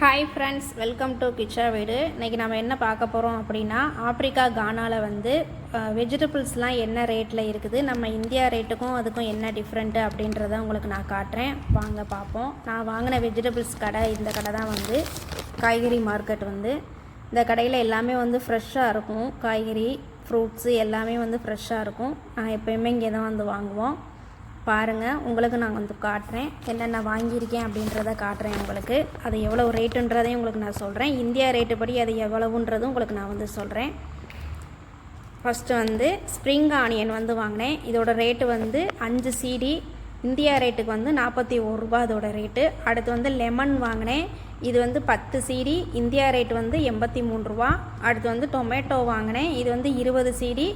Hi friends welcome to Kichcha வீடு இன்றைக்கி நம்ம என்ன பார்க்க போகிறோம் அப்படின்னா ஆப்ரிக்கா கானாவில் வந்து வெஜிடபிள்ஸ்லாம் என்ன ரேட்டில் இருக்குது நம்ம இந்தியா ரேட்டுக்கும் அதுக்கும் என்ன டிஃப்ரெண்ட்டு அப்படின்றத உங்களுக்கு நான் காட்டுறேன். வாங்க பார்ப்போம். நான் வாங்கின வெஜிடபிள்ஸ் கடை இந்த கடை தான் வந்து காய்கறி மார்க்கெட் வந்து. இந்த கடையில் எல்லாமே வந்து ஃப்ரெஷ்ஷாக இருக்கும். காய்கறி ஃப்ரூட்ஸு எல்லாமே வந்து ஃப்ரெஷ்ஷாக இருக்கும். நான் எப்போயுமே இங்கே தான் வந்து வாங்குவோம். பாருங்கள் உங்களுக்கு நான் வந்து காட்டுறேன். என்னென்ன வாங்கியிருக்கேன் அப்படின்றத காட்டுறேன் உங்களுக்கு. அது எவ்வளோ ரேட்டுன்றதையும் உங்களுக்கு நான் சொல்கிறேன் இந்தியா ரேட்டு படி அது எவ்வளவுன்றதும் உங்களுக்கு நான் வந்து சொல்கிறேன் ஃபஸ்ட்டு வந்து ஸ்ப்ரிங் ஆனியன் வந்து வாங்கினேன். இதோட ரேட்டு வந்து அஞ்சு சீடி இந்தியா ரேட்டுக்கு வந்து நாற்பத்தி ஒரு ரூபா அதோட ரேட்டு அடுத்து வந்து லெமன் வாங்கினேன். இது வந்து பத்து சீடி இந்தியா ரேட் வந்து எண்பத்தி மூணு ரூபா அடுத்து வந்து டொமேட்டோ வாங்கினேன். இது வந்து இருபது சீடி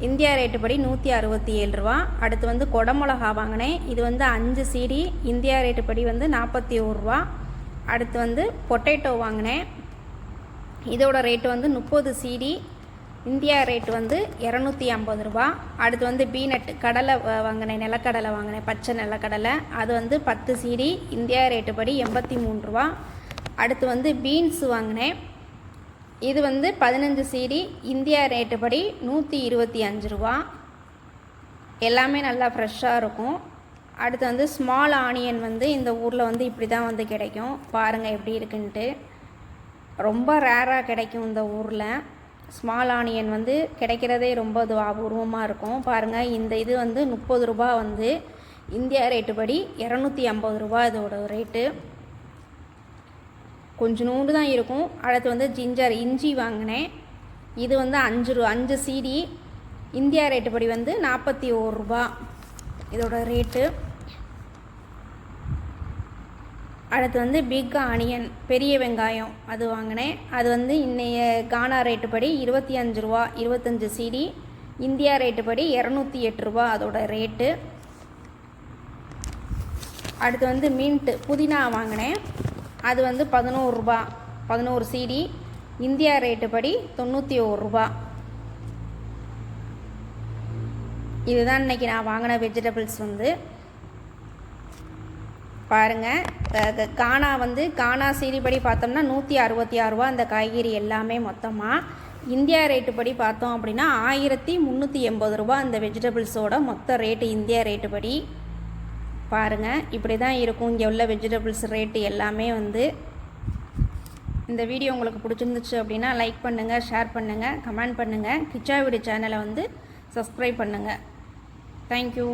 இந்தியா ரேட்டு படி நூற்றி அறுபத்தி ஏழு ரூபா. அடுத்து வந்து குடமிளகா வாங்கினேன். இது வந்து அஞ்சு சீடி இந்தியா ரேட்டு படி வந்து நாற்பத்தி ஒரு ரூபா. அடுத்து வந்து பொட்டேட்டோ வாங்கினேன். இதோட ரேட்டு வந்து முப்பது சீடி இந்தியா ரேட் வந்து இரநூத்தி ஐம்பது ரூபா. அடுத்து வந்து பீனட் கடலை வாங்கினேன். நிலக்கடலை வாங்கினேன். பச்சை நிலக்கடலை. அது வந்து பத்து சீடி இந்தியா ரேட்டு படி எண்பத்தி மூணு ரூபா. அடுத்து வந்து பீன்ஸ் வாங்கினேன். இது வந்து பதினஞ்சு சீடி இந்தியா ரேட்டு படி நூற்றி இருபத்தி அஞ்சு ரூபா. எல்லாமே நல்லா ஃப்ரெஷ்ஷாக இருக்கும். அடுத்து வந்து ஸ்மால் ஆனியன் வந்து இந்த ஊரில் வந்து இப்படி தான் வந்து கிடைக்கும். பாருங்கள் எப்படி இருக்குன்ட்டு. ரொம்ப ரேராக கிடைக்கும் இந்த ஊரில். ஸ்மால் ஆனியன் வந்து கிடைக்கிறதே ரொம்ப இது அபூர்வமாக இருக்கும். பாருங்கள் இந்த இது வந்து முப்பது ரூபா வந்து இந்தியா ரேட்டு படி இரநூத்தி ஐம்பது ரூபா இதோட ரேட்டு கொஞ்சோண்டு தான் இருக்கும். அடுத்து வந்து ஜிஞ்சர் இஞ்சி வாங்கினேன். இது வந்து அஞ்சு ரூ அஞ்சு சீடி இந்தியா ரேட்டு படி வந்து நாற்பத்தி ஒரு ரூபா. இதோட ரேட்டு அடுத்து வந்து பிக் ஆனியன் பெரிய வெங்காயம் அது வாங்கினேன். அது வந்து இன்றைய கானா ரேட்டு படி இருபத்தி அஞ்சு ரூபா இருபத்தஞ்சு சீடி இந்தியா ரேட்டு படி இரநூத்தி எட்டு ரூபா அதோட ரேட்டு அடுத்து வந்து மின்ட்டு புதினா வாங்கினேன். அது வந்து பதினோரு ரூபா. பதினோரு சிடி இந்தியா ரேட்டு படி தொண்ணூற்றி ஒரு ரூபா. இதுதான் இன்னைக்கு நான் வாங்கின வெஜிடபிள்ஸ் வந்து. பாருங்கள் கானா வந்து கானா சீரிபடி பார்த்தோம்னா நூற்றி அறுபத்தி ஆறு ரூபா அந்த காய்கறி எல்லாமே மொத்தமாக இந்தியா ரேட்டு படி பார்த்தோம் அப்படின்னா ஆயிரத்தி முந்நூற்றி எண்பது ரூபா அந்த வெஜிடபிள்ஸோட மொத்த ரேட்டு இந்தியா ரேட்டு படி. பாருங்கள் இப்படி தான் இருக்கும். இங்கே உள்ள வெஜிடபிள்ஸ் ரேட்டு எல்லாமே வந்து இந்த வீடியோ உங்களுக்கு பிடிச்சிருந்துச்சு அப்படின்னா லைக் பண்ணுங்கள் ஷேர் பண்ணுங்கள் கமெண்ட் பண்ணுங்கள் கிச்சா வீடு சேனலை வந்து சப்ஸ்கிரைப் பண்ணுங்கள் தேங்க்யூ